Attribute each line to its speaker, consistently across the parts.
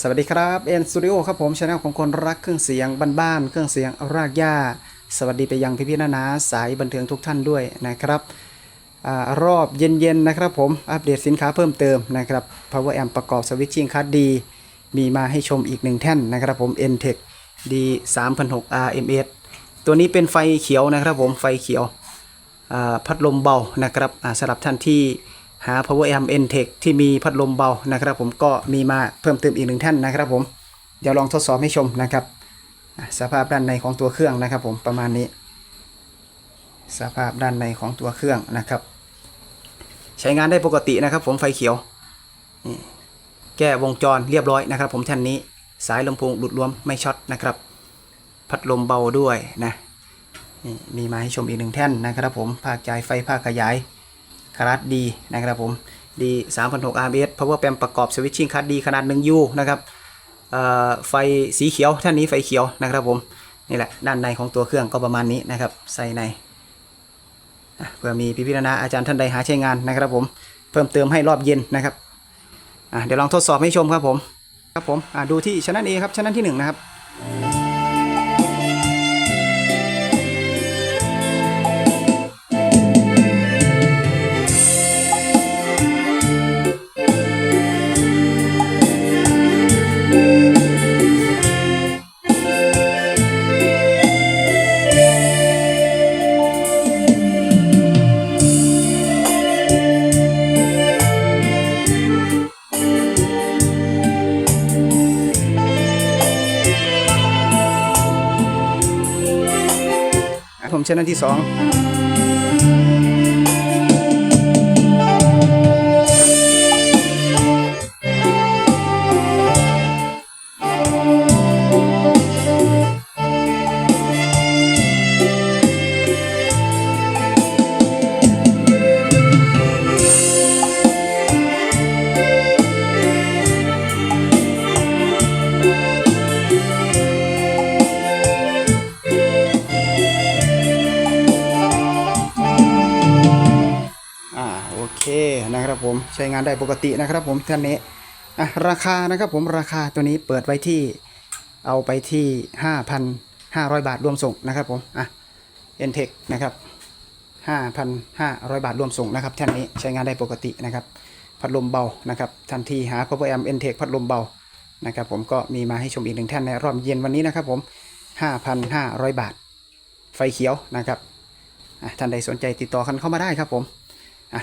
Speaker 1: สวัสดีครับเอ็นสตูดิโอครับผมช anel ของคนรักเครื่องเสียงบ้านๆเครื่องเสียงรากหญ้า สวัสดีไปยังพี่ๆนานาสายบันเทิงทุกท่านด้วยนะครับอรอบเย็นๆนะครับผมอัปเดตสินค้าเพิ่มเติมนะครับ Power Amp ประกอบสวิตชิ่งคัดดี มีมาให้ชมอีกหนึ่งแท่นนะครับผม n t e c D 3 0 0 RMS ตัวนี้เป็นไฟเขียวนะครับผมไฟเขียวพัดลมเบานะครับสำหรับท่านที่ หา Power Amp n t e c h ที่มีพัดลมเบานะครับ ผมก็มีมาเพิ่มเติมอีกหนึ่งท่านนะครับ ผมเดี๋ยวลองทดสอบให้ชมนะครับสภาพด้านในของตัวเครื่องนะครับ ผมประมาณนี้ สภาพด้านในของตัวเครื่องนะครับ ใช้งานได้ปกตินะครับ ผมไฟเขียวแก้วงจรเรียบร้อยนะครับ ผมแท่นนี้สายลำโพงหลุดรวมไม่ช็อตนะครับ พัดลมเบาด้วยนะนี่มีมาให้ชมอีกหนึ่งแท่นนะครับ ผมภาคจ่ายไฟภาคขยาย คารัดดีนะครับผมดี3,600 RMS power bank ประกอบสวิตชิ่งคัดดีขนาด 1U นะครับไฟสีเขียวท่านนี้ไฟเขียวนะครับผมนี่แหละด้านในของตัวเครื่องก็ประมาณนี้นะครับใส่ในเพื่อมีพิพิธนาอาจารย์ท่านใดหาใช้งานนะครับผมเพิ่มเติมให้รอบเย็นนะครับเดี๋ยวลองทดสอบให้ชมครับผมครับผมดูที่ชนันเอครับชนันที่หนึ่งนะครับ ผมชนะที่ 2 นะครับผมใช้งานได้ปกตินะครับผมท่านนี้อะราคานะครับผมราคาตัวนี้เปิดไว้ที่เอาไปที่ 5,500 บาทรวมส่งนะครับผมอะ e n t e c h นะครับ5,500 บาทรวมส่งนะครับท่านนี้ใช้งานได้ปกตินะครับพัดลมเบานะครับทันทีหา Power Amp e n t e c พัดลมเบานะครับผมก็มีมาให้ชมอีกหนึ่งท่านในรอบเย็นวันนี้นะครับผม 5,500 บาท ไฟเขียวนะครับท่านใดสนใจติดต่อกันเข้ามาได้ครับผม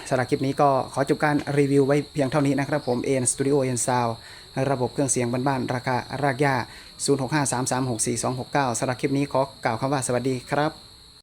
Speaker 1: สำหรับคลิปนี้ก็ขอจบการรีวิวไว้เพียงเท่านี้นะครับผมเอ็นสตูดิโอเอ็นซาวระบบเครื่องเสียงบ้านๆราคารากย่า0653364269สำหรับคลิปนี้ขอกล่าวคำว่าสวัสดีครับ